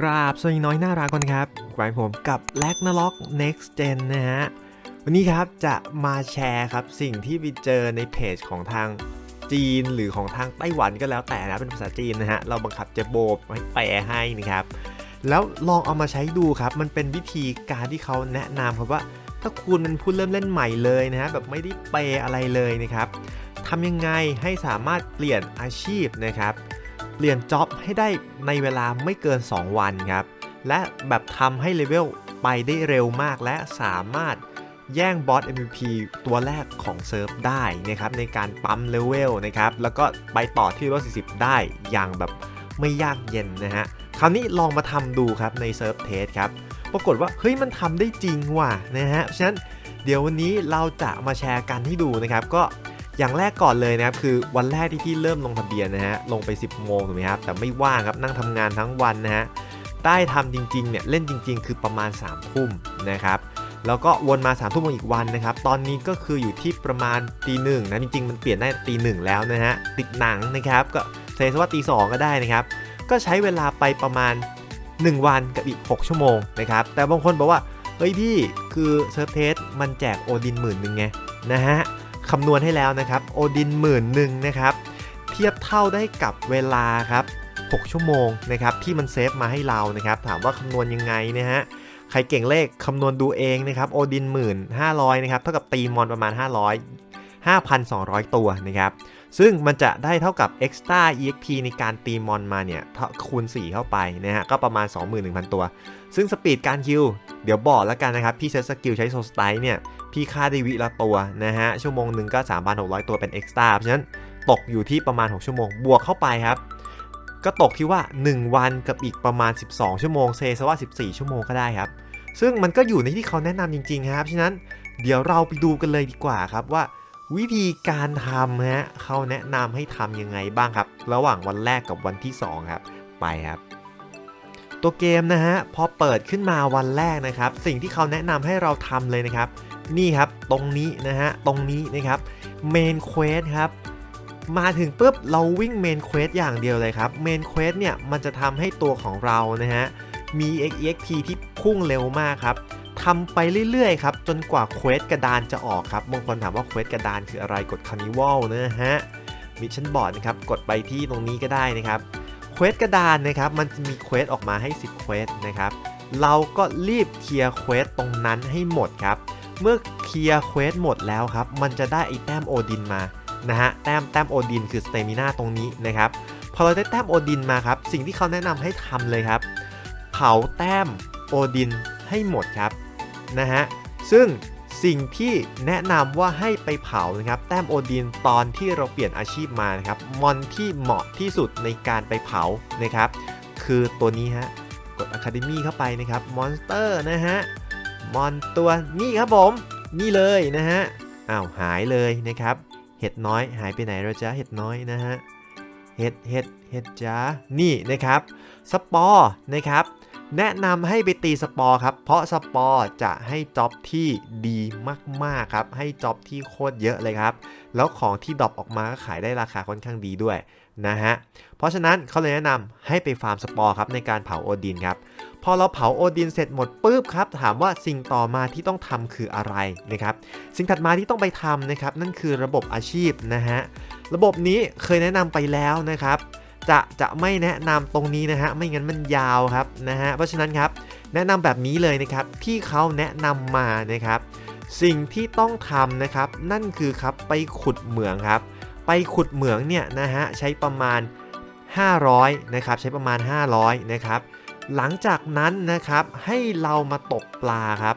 กราบสวัสดีน้อยน่ารักก่อนครับไว้ผมกับแลกนาล็อก next gen นะฮะ วันนี้ครับจะมาแชร์ครับสิ่งที่ไปเจอในเพจของทางจีนหรือของทางไต้หวันก็แล้วแต่นะ เป็นภาษาจีนนะฮะ เราบังคับเจโบให้แปลให้นะครับ แล้วลองเอามาใช้ดูครับ มันเป็นวิธีการที่เขาแนะนำครับว่า ถ้าคุณเป็นผู้เริ่มเล่นใหม่เลยนะฮะแบบไม่ได้เปย์อะไรเลยนะครับทำยังไงให้สามารถเปลี่ยนอาชีพนะครับ เปลี่ยนจ็อบให้ได้ในเวลาไม่เกิน 2 วันครับ และแบบทำให้เลเวลไปได้เร็วมากและสามารถแย่งบอส MVP ตัวแรกของเซิร์ฟได้นะครับในการปั๊มเลเวลนะครับแล้วก็ไปต่อที่เลเวล40 ได้อย่างแบบไม่ยากเย็นนะฮะคราวนี้ลองมาทำดูครับในเซิร์ฟเทสครับปรากฏว่าเฮ้ยมันทำได้จริงว่ะนะฮะฉะนั้นเดี๋ยววันนี้เราจะมาแชร์กันให้ดูนะครับ ก็ อย่างแรกก่อนเลยนะครับคือวันแรกที่พี่เริ่มลงทะเบียนนะฮะลงไป 10 โมงถูกไหมครับแต่ไม่ว่างครับนั่งทำงานทั้งวันนะฮะได้ทำจริงๆเนี่ยเล่นจริง ๆ คือประมาณ3ามทุ่มนะครับแล้วก็วนมา3ามทุ่มอีกวันนะครับตอนนี้ก็คืออยู่ที่ประมาณตีหนึ่งนะจริงๆ มันเปลี่ยนได้ตีหนึ่งแล้วนะฮะติดหนังนะครับก็เซซว่าตีสองก็ได้นะครับก็ใช้เวลาไปประมาณ 1 วันกับอีก 6 ชั่วโมงนะครับแต่บางคนบอกว่าเฮ้ยพี่คือเซิร์ฟเทสมันแจกโอดินหมื่นหนึ่งไงนะฮะ คำนวณให้แล้วนะครับโอดินหมื่นหนึ่งนะครับเทียบเท่าได้กับเวลาครับ6ชั่วโมงนะครับที่มันเซฟมาให้เรานะครับถามว่าคำนวณยังไงนะฮะใครเก่งเลขคำนวณดูเองนะครับโอดินหมื่นห้าร้อยนะครับเท่ากับตีมอนประมาณ 500 5,200 ตัวนะครับ ซึ่งมันจะได้เท่ากับ extra exp ในการตีมอนมาเนี่ยคูณ 4 เข้าไปนะฮะ ก็ประมาณ 21,000 ตัว ซึ่งสปีดการคิว เดี๋ยวบอกแล้วกันนะครับ พี่เซตสกิลใช้โซสไตล์เนี่ย พี่ค่าได้วิละตัวนะฮะ ชั่วโมงหนึ่งก็ 3,600 ตัวเป็น extra เพราะฉะนั้นตกอยู่ที่ประมาณ 6 ชั่วโมง บวกเข้าไปครับก็ตกที่ว่า 1 วันกับอีกประมาณ 12 ชั่วโมงเซซะว่า 14 ชั่วโมงก็ได้ครับ ซึ่งมันก็อยู่ในที่เขาแนะนำจริงๆครับฉะนั้นเดี๋ยวเราไปดูกันเลยดีกว่าครับว่า วิธีการทำฮะเขาแนะนำให้ทำยังไงบ้างครับ ระหว่างวันแรกกับวันที่ 2 ครับ ไปครับ ตัวเกมนะฮะพอเปิดขึ้นมาวันแรกนะครับ สิ่งที่เขาแนะนำให้เราทำเลยนะครับ นี่ครับตรงนี้นะฮะตรงนี้นะครับเมนเควสครับมาถึงปุ๊บเราวิ่งเมนเควสอย่างเดียวเลยครับเมนเควสเนี่ยมันจะทำให้ตัวของเรานะฮะมี EXP ที่พุ่งเร็วมากครับ ทำไปเรื่อยๆครับจนกว่าเควสกระดานจะออกครับบางคนถามว่าเควสกระดานคืออะไรกดคานิวัลนะฮะมิชชั่นบอร์ดนะครับกดไปที่ตรงนี้ก็ได้นะครับเควสกระดานนะครับมันจะมีเควสออกมาให้ 10เควสนะครับเราก็รีบเคลียร์เควสตรงนั้นให้หมดครับเมื่อเคลียร์เควสหมดแล้วครับมันจะได้ไอแต้มโอดินมานะฮะแต้มแต้มโอดินคือสเตมินาตรงนี้นะครับพอเราได้แต้มโอดินมาครับสิ่งที่เขาแนะนำให้ทำเลยครับ เผาแต้มโอดินให้หมดครับ นะฮะ ซึ่งสิ่งที่แนะนำว่าให้ไปเผานะครับแต้มโอดินตอนที่เราเปลี่ยนอาชีพมานะครับมอนที่เหมาะที่สุดในการไปเผานะครับ คือตัวนี้ฮะกด Academy เข้าไปนะครับมอนสเตอร์นะฮะมอนตัวนี้ครับผม นี่เลยนะฮะอ้าวหายเลยนะครับ เห็ดน้อยหายไปไหนเราจ้าเห็ดน้อยนะฮะเห็ดเห็ดเห็ดจ้านี่นะครับ สปอร์นะครับ แนะนำให้ไปตีสปอร์ครับ เพราะสปอร์จะให้จ็อบที่ดีมากๆครับ ให้จ็อบที่โคตรเยอะเลยครับ แล้วของที่ดรอปออกมาก็ขายได้ราคาค่อนข้างดีด้วยนะฮะ เพราะฉะนั้นเขาเลยแนะนำให้ไปฟาร์มสปอร์ครับในการเผาโอดินครับ พอเราเผาโอดินเสร็จหมดปุ๊บครับ ถามว่าสิ่งต่อมาที่ต้องทำคืออะไรนะครับ สิ่งถัดมาที่ต้องไปทำนะครับนั่นคือระบบอาชีพนะฮะ ระบบนี้เคยแนะนำไปแล้วนะครับ จะจะไม่แนะนำตรงนี้นะฮะไม่งั้นมันยาวครับนะฮะเพราะฉะนั้นครับแนะนำแบบนี้เลยนะครับที่เขาแนะนำมานะครับสิ่งที่ต้องทำนะครับนั่นคือครับไปขุดเหมืองครับ ไปขุดเหมืองเนี่ยนะฮะใช้ประมาณ 500นะครับใช้ประมาณ 500นะครับหลังจากนั้นนะครับให้เรามาตกปลาครับ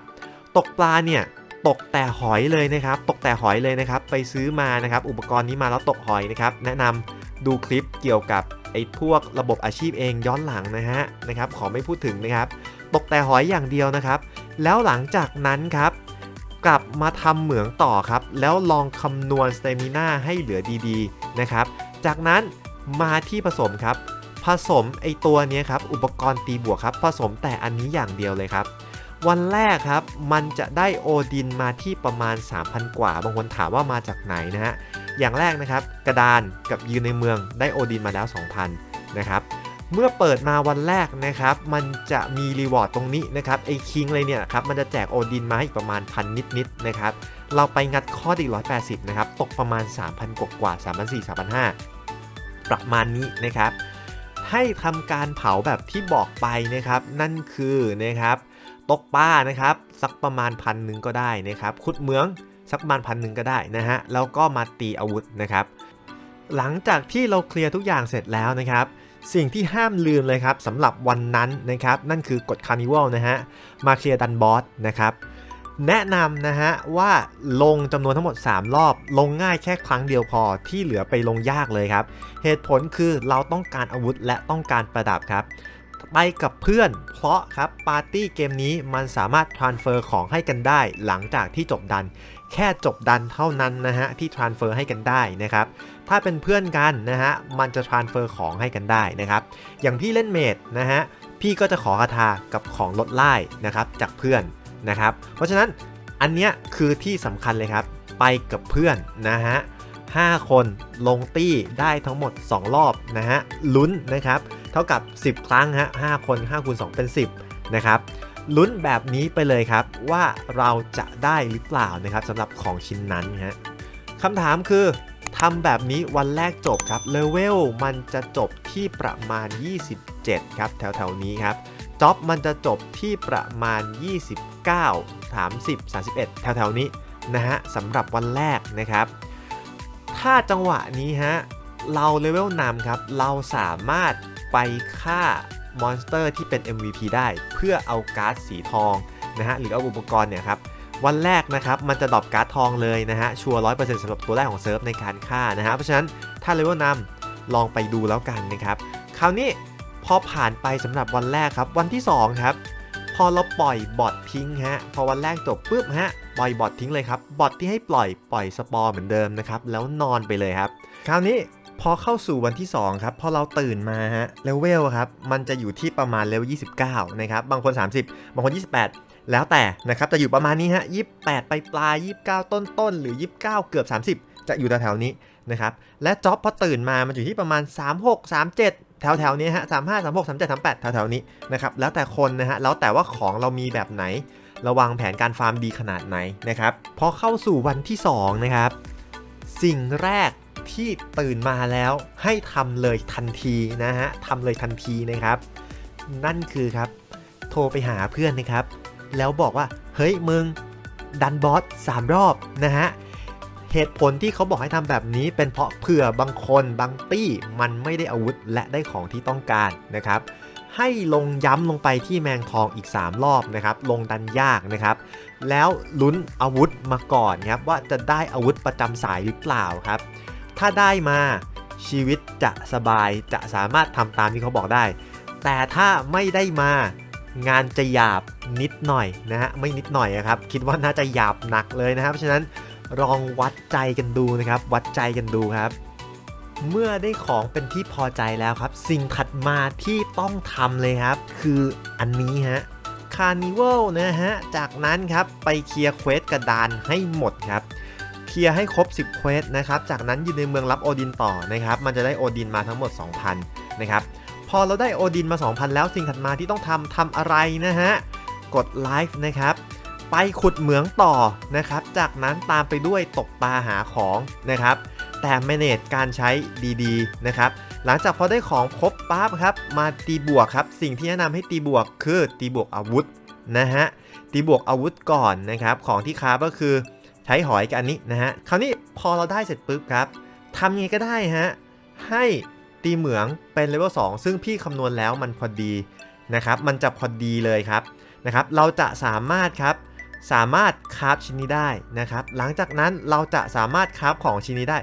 ตกปลาเนี่ยตกแต่หอยเลยนะครับ ตกแต่หอยเลยนะครับ ไปซื้อมานะครับ อุปกรณ์นี้มาแล้วตกหอยนะครับ แนะนำ ดูคลิปเกี่ยวกับไอ้พวกระบบอาชีพเองย้อนหลังนะฮะนะครับ ขอไม่พูดถึงนะครับ ตกแต่หอยอย่างเดียวนะครับ แล้วหลังจากนั้นครับ กลับมาทำเหมืองต่อครับ แล้วลองคำนวณสเตมิน่าให้เหลือดีๆนะครับ จากนั้นมาที่ผสมครับ ผสมไอตัวนี้ครับ อุปกรณ์ตีบวกครับ ผสมแต่อันนี้อย่างเดียวเลยครับวันแรกครับ มันจะได้โอดินมาที่ประมาณ 3,000 กว่า บางคนถามว่ามาจากไหนนะฮะ อย่างแรกนะครับ กระดานกับยืนในเมืองได้โอดินมาแล้ว 2,000 นะครับ เมื่อเปิดมาวันแรกนะครับ มันจะมีรีวอร์ดตรงนี้นะครับไอ้คิงเลยเนี่ยครับมันจะแจกโอดินมาให้อีกประมาณพันนิดๆนะครับ เราไปงัดข้อดี180 นะครับ ตกประมาณ 3,000 กว่ากว่า3,400 3,500 ประมาณนี้นะครับ ให้ทำการเผาแบบที่บอกไปนะครับ นั่นคือนะครับตกปลานะครับ สักประมาณพันหนึ่งก็ได้นะครับขุดเหมือง สักประมาณพันหนึ่งก็ได้นะฮะ แล้วก็มาตีอาวุธนะครับ หลังจากที่เราเคลียร์ทุกอย่างเสร็จแล้วนะครับ สิ่งที่ห้ามลืมเลยครับสำหรับวันนั้นนะครับ นั่นคือกฎคาร์นิวัลนะฮะ มาเคลียร์ดันบอสนะครับแนะนำนะฮะว่าลงจำนวนทั้งหมด 3 รอบ ลงง่ายแค่ครั้งเดียวพอที่เหลือไปลงยากเลยครับ เหตุผลคือเราต้องการอาวุธและต้องการประดับครับ ไปกับเพื่อนเพราะครับปาร์ตี้เกมนี้มันสามารถ transfer ของให้กันได้หลังจากที่จบดัน แค่จบดันเท่านั้นนะฮะที่ transfer ให้กันได้นะครับ ถ้าเป็นเพื่อนกันนะฮะมันจะ transfer ของให้กันได้นะครับ อย่างพี่เล่นเมดนะฮะพี่ก็จะขอคาถากับของลดไล่นะครับจากเพื่อนนะครับ เพราะฉะนั้นอันเนี้ยคือที่สำคัญเลยครับไปกับเพื่อนนะฮะ5คนลงตี้ได้ทั้งหมด 2 รอบนะฮะลุ้นนะครับ เท่ากับ 10 ครั้งฮะ5คน5คูณ2เป็น 10 นะครับ ลุ้นแบบนี้ไปเลยครับ ว่าเราจะได้หรือเปล่านะครับสำหรับของชิ้นนั้นฮะคำถามคือทำแบบนี้วันแรกจบครับเลเวลมันจะจบที่ประมาณ 27 ครับ แถวๆนี้ครับจ็อบมันจะจบที่ประมาณ 29 30 31 แถวๆนี้นะฮะสำหรับวันแรกนะครับ ถ้าจังหวะนี้ฮะเราเลเวลนำครับ เราสามารถไปฆ่า มอนสเตอร์ที่เป็น MVP ได้เพื่อเอาการ์ดสีทองนะฮะหรือเอาอุปกรณ์เนี่ยครับวันแรกนะครับมันจะดรอปการ์ดทองเลยนะฮะชัวร์ร้อยเปอร์เซ็นต์สำหรับตัวแรกของเซิร์ฟในการฆ่านะฮะเพราะฉะนั้นถ้าเลเวลนำลองไปดูแล้วกันนะครับคราวนี้พอผ่านไปสำหรับวันแรกครับวันที่2ครับพอเราปล่อยบอททิ้งฮะพอวันแรกจบปุ๊บฮะปล่อยบอททิ้งเลยครับบอทที่ให้ปล่อยปล่อยสปอร์เหมือนเดิมนะครับแล้วนอนไปเลยครับ คราวนี้ พอเข้าสู่วันที่ 2 ครับพอเราตื่นมาฮะเลเวลครับ มันจะอยู่ที่ประมาณเลเวล29 นะครับ บางคน 30 บางคน 28แล้วแต่นะครับจะอยู่ประมาณนี้ฮะ28 ไปปลาย 29 ต้นต้นๆหรือ 29 เกือบ 30 จะอยู่แถวๆนี้นะครับและจ็อบพอตื่นมามันอยู่ที่ประมาณ 36 37 แถวๆนี้ฮะ35 36 37 38 แถวๆนี้นะครับแล้วแต่คนนะฮะแล้วแต่ว่าของเรามีแบบไหน ระวังแผนการฟาร์มดีขนาดไหนนะครับพอเข้าสู่วันที่2นะครับสิ่งแรก ที่ตื่นมาแล้วให้ทำเลยทันทีนะฮะทำเลยทันทีนะครับ นั่นคือครับ โทรไปหาเพื่อนนะครับ แล้วบอกว่า เฮ้ยมึง ดันบอส3รอบนะฮะเหตุผลที่เขาบอกให้ทำแบบนี้เป็นเพราะเผื่อบางคนบางตี้มันไม่ได้อาวุธและได้ของที่ต้องการนะครับ ให้ลงย้ำลงไปที่แมงทองอีก 3 รอบนะครับ ลงดันยากนะครับ แล้วลุ้นอาวุธมาก่อนครับว่าจะได้อาวุธประจำสายหรือเปล่าครับ ถ้าได้มาชีวิตจะสบายจะสามารถทำตามที่เขาบอกได้ แต่ถ้าไม่ได้มางานจะหยาบนิดหน่อยนะฮะไม่นิดหน่อยครับ คิดว่าน่าจะหยาบหนักเลยนะครับเพราะฉะนั้นลองวัดใจกันดูนะครับ วัดใจกันดูครับ เมื่อได้ของเป็นที่พอใจแล้วครับ สิ่งถัดมาที่ต้องทำเลยครับ คืออันนี้ฮะคาร์นิวัลนะฮะจากนั้นครับไปเคลียร์เควสกระดานให้หมดครับ เคลียร์ให้ครบ 10เควสนะครับ จากนั้นยืนในเมืองรับโอดินต่อนะครับ มันจะได้โอดินมาทั้งหมด 2,000 นะครับ พอเราได้โอดินมา 2,000 แล้วสิ่งถัดมาที่ต้องทำทำอะไรนะฮะ กดไลฟ์นะครับ ไปขุดเหมืองต่อนะครับ จากนั้นตามไปด้วยตกปลาหาของนะครับ แต่ m a n a g การใช้ดีๆนะครับ หลังจากพอได้ของครบปั๊บครับมาตีบวกครับ สิ่งที่แนะนำให้ตีบวกคือตีบวกอาวุธนะฮะตีบวกอาวุธก่อนนะครับ ของที่ค้าก็คือ ใช้หอยกับอันนี้นะฮะ คราวนี้พอเราได้เสร็จปุ๊บครับทำยังไงก็ได้ฮะ ให้ตีเหมืองเป็นเลเวล2ซึ่งพี่คำนวณแล้วมันพอดีนะครับ มันจะพอดีเลยครับนะครับ เราจะสามารถครับสามารถคราฟชิ้นนี้ได้นะครับ หลังจากนั้นเราจะสามารถคราฟของชิ้นนี้ได้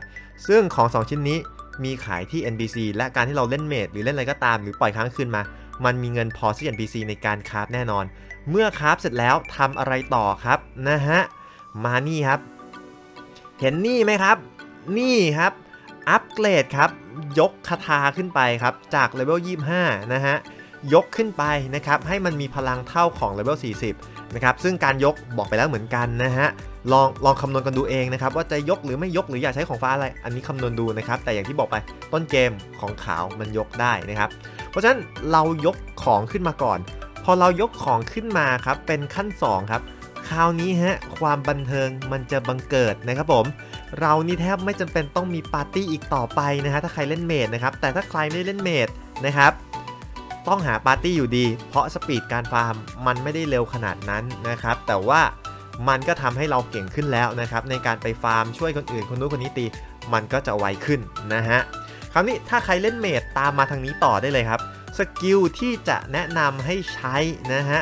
ซึ่งของ 2 ชิ้นนี้มีขายที่ NPC และการที่เราเล่นเมดหรือเล่นอะไรก็ตามหรือปล่อยค้างคืนมา มันมีเงินพอที่ NPC ในการคราฟแน่นอน เมื่อคราฟเสร็จแล้วทำอะไรต่อครับนะฮะ มานี่ครับ เห็นนี่ไหมครับ นี่ครับ อัปเกรดครับ ยกคาถาขึ้นไปครับ จากเลเวล25 นะฮะ ยกขึ้นไปนะครับ ให้มันมีพลังเท่าของเลเวล40 นะครับ ซึ่งการยกบอกไปแล้วเหมือนกันนะฮะ ลองลองคำนวณกันดูเองนะครับ ว่าจะยกหรือไม่ยกหรืออยากใช้ของฟ้าอะไร อันนี้คำนวณดูนะครับ แต่อย่างที่บอกไปต้นเกมของขาวมันยกได้นะครับ เพราะฉะนั้นเรายกของขึ้นมาก่อน พอเรายกของขึ้นมาครับ เป็นขั้น 2 ครับ คราวนี้ฮะความบันเทิงมันจะบังเกิดนะครับผม เรานี่แทบไม่จำเป็นต้องมีปาร์ตี้อีกต่อไปนะฮะถ้าใครเล่นเมดนะครับแต่ถ้าใครไม่เล่นเมดนะครับต้องหาปาร์ตี้อยู่ดี เพราะสปีดการฟาร์มมันไม่ได้เร็วขนาดนั้นนะครับ แต่ว่ามันก็ทำให้เราเก่งขึ้นแล้วนะครับในการไปฟาร์มช่วยคนอื่นคนนู้นคนนี้ตี มันก็จะไวขึ้นนะฮะคราวนี้ถ้าใครเล่นเมดตามมาทางนี้ต่อได้เลยครับสกิลที่จะแนะนำให้ใช้นะฮะ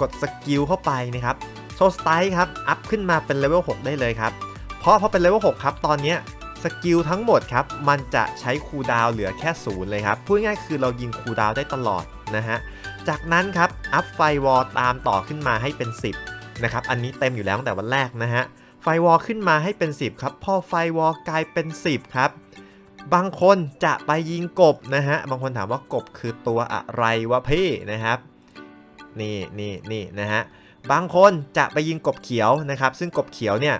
กดสกิลเข้าไปนะครับ โซสไตล์ครับ อัพขึ้นมาเป็นเลเวล 6 ได้เลยครับ เพราะพอเป็นเลเวล 6 ครับ ตอนนี้สกิลทั้งหมดครับ มันจะใช้คูดาวเหลือแค่ศูนย์เลยครับ พูดง่ายคือเรายิงคูดาวได้ตลอดนะฮะ จากนั้นครับ อัพไฟวอลตามต่อขึ้นมาให้เป็น 10 นะครับ อันนี้เต็มอยู่แล้วตั้งแต่วันแรกนะฮะ ไฟวอลขึ้นมาให้เป็น 10 ครับ พอไฟวอลกลายเป็น 10 ครับ บางคนจะไปยิงกบนะฮะ บางคนถามว่ากบคือตัวอะไรวะพี่นะครับ นี่นี่นี่นะฮะ บางคนจะไปยิงกบเขียวนะครับ ซึ่งกบเขียวเนี่ย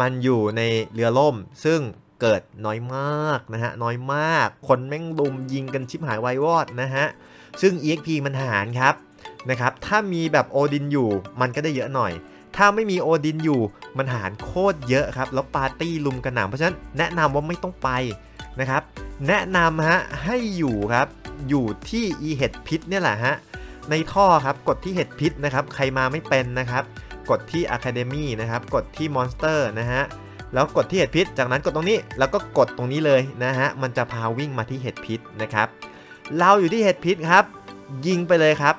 มันอยู่ในเรือล่ม ซึ่งเกิดน้อยมากนะฮะน้อยมาก คนแม่งลุมยิงกันชิบหายวายวอดนะฮะซึ่ง EXP มันหารครับนะครับถ้ามีแบบโอดินอยู่มันก็ได้เยอะหน่อย ถ้าไม่มีโอดินอยู่มันหารโคตรเยอะครับ แล้วปาร์ตี้ลุมกันหนังเพราะฉะนั้นแนะนำว่าไม่ต้องไปนะครับ แนะนำฮะให้อยู่ครับอยู่ที่อีเห็ดพิษเนี่ยแหละฮะ ในท่อครับกดที่เห็ดพิษนะครับใครมาไม่เป็นนะครับ กดที่ Academy นะครับกดที่ Monster นะฮะแล้วกดที่เห็ดพิษ จากนั้นกดตรงนี้แล้วก็กดตรงนี้เลยนะฮะมันจะพาวิ่งมาที่เห็ดพิษนะครับ เราอยู่ที่เห็ดพิษครับ ยิงไปเลยครับ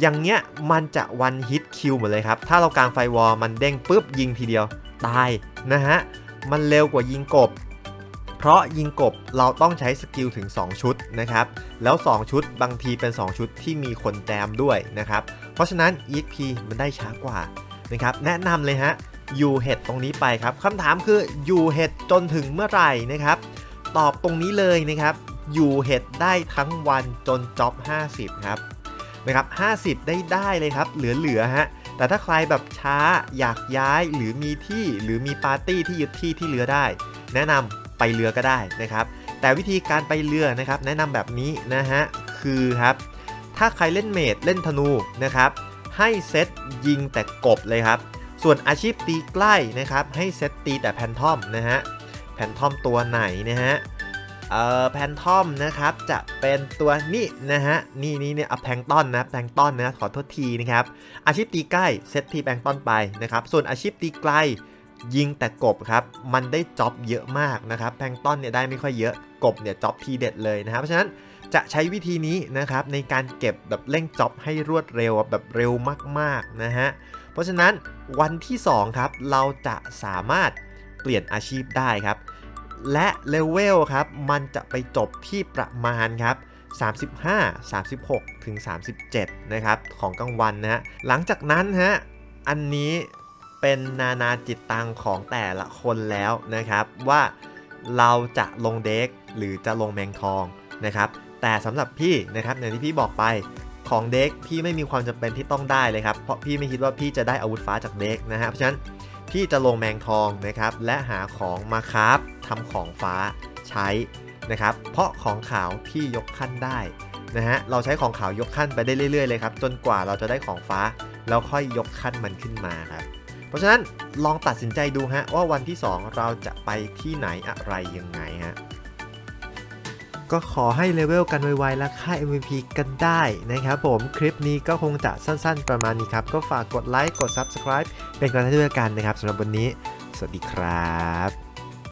อย่างเงี้ยมันจะวันฮิตคิวหมดเลยครับ ถ้าเรากางไฟวอลมันเด้งปุ๊บยิงทีเดียวตายนะฮะมันเร็วกว่ายิงกบ เพราะยิงกบเราต้องใช้สกิลถึง 2 ชุดนะครับ แล้ว 2 ชุดบางทีเป็น 2 ชุดที่มีคนแจมด้วยนะครับ เพราะฉะนั้น EXP มันได้ช้ากว่านะครับแนะนำเลยฮะอยู่เห็ดตรงนี้ไปครับคำถามคืออยู่เห็ดจนถึงเมื่อไหร่นะครับ ตอบตรงนี้เลยนะครับอยู่เห็ดได้ทั้งวันจนจ็อบ50 ครับนะครับ50 ได้ได้เลยครับ เหลือๆฮะแต่ถ้าใครแบบช้าอยากย้ายหรือมีที่หรือมีปาร์ตี้ที่ยึดที่ที่เรือได้ แนะนำ ไปเรือก็ได้นะครับ แต่วิธีการไปเรือนะครับ แนะนำแบบนี้นะฮะคือครับ ถ้าใครเล่นเมดเล่นธนูนะครับ ให้เซตยิงแต่กบเลยครับ ส่วนอาชีพตีใกล้นะครับ ให้เซตตีแต่แพนทอมนะฮะแพนทอมตัวไหนนะฮะเอ่อแพนทอมนะครับจะเป็นตัวนี้นะฮะนี่นี่เนี่ยอะแพงต้อนนะแพงต้อนนะขอโทษทีนะครับอาชีพตีใกล้เซตทีแพงต้อนไปนะครับส่วนอาชีพตีไกล ยิงแต่กบครับ มันได้จ็อบเยอะมากนะครับ แพงต้อนเนี่ยได้ไม่ค่อยเยอะ กบเนี่ยจ็อบทีเด็ดเลยนะครับ เพราะฉะนั้นจะใช้วิธีนี้นะครับในการเก็บแบบเร่งจ็อบให้รวดเร็วแบบเร็วมากๆนะฮะ เพราะฉะนั้นวันที่ 2 ครับ เราจะสามารถเปลี่ยนอาชีพได้ครับ และเลเวลครับ มันจะไปจบที่ประมาณครับ35 36 ถึง 37 นะครับ ของกลางวันนะฮะ หลังจากนั้นฮะ อันนี้ เป็นนานาจิตตังของแต่ละคนแล้วนะครับว่าเราจะลงเด็กหรือจะลงแมงทองนะครับแต่สำหรับพี่นะครับอย่างที่พี่บอกไปของเด็กพี่ไม่มีความจำเป็นที่ต้องได้เลยครับเพราะพี่ไม่คิดว่าพี่จะได้อาวุธฟ้าจากเด็กนะฮะเพราะฉะนั้นพี่จะลงแมงทองนะครับและหาของมาคราฟทำของฟ้าใช้นะครับเพราะของขาวพี่ยกขั้นได้นะฮะเราใช้ของขาวยกขั้นไปได้เรื่อยๆเลยครับจนกว่าเราจะได้ของฟ้าแล้วค่อยยกขั้นมันขึ้นมาครับ เพราะฉะนั้นลองตัดสินใจดูฮะว่าวันที่ 2 เราจะไปที่ไหนอะไรยังไงฮะก็ขอให้เลเวลกันไวๆและค่า MVP กันได้นะครับผมคลิปนี้ก็คงจะสั้นๆประมาณนี้ครับ ก็ฝากกดไลค์กด Subscribe เป็นกำลังใจด้วยกันนะครับสำหรับวันนี้ สวัสดีครับ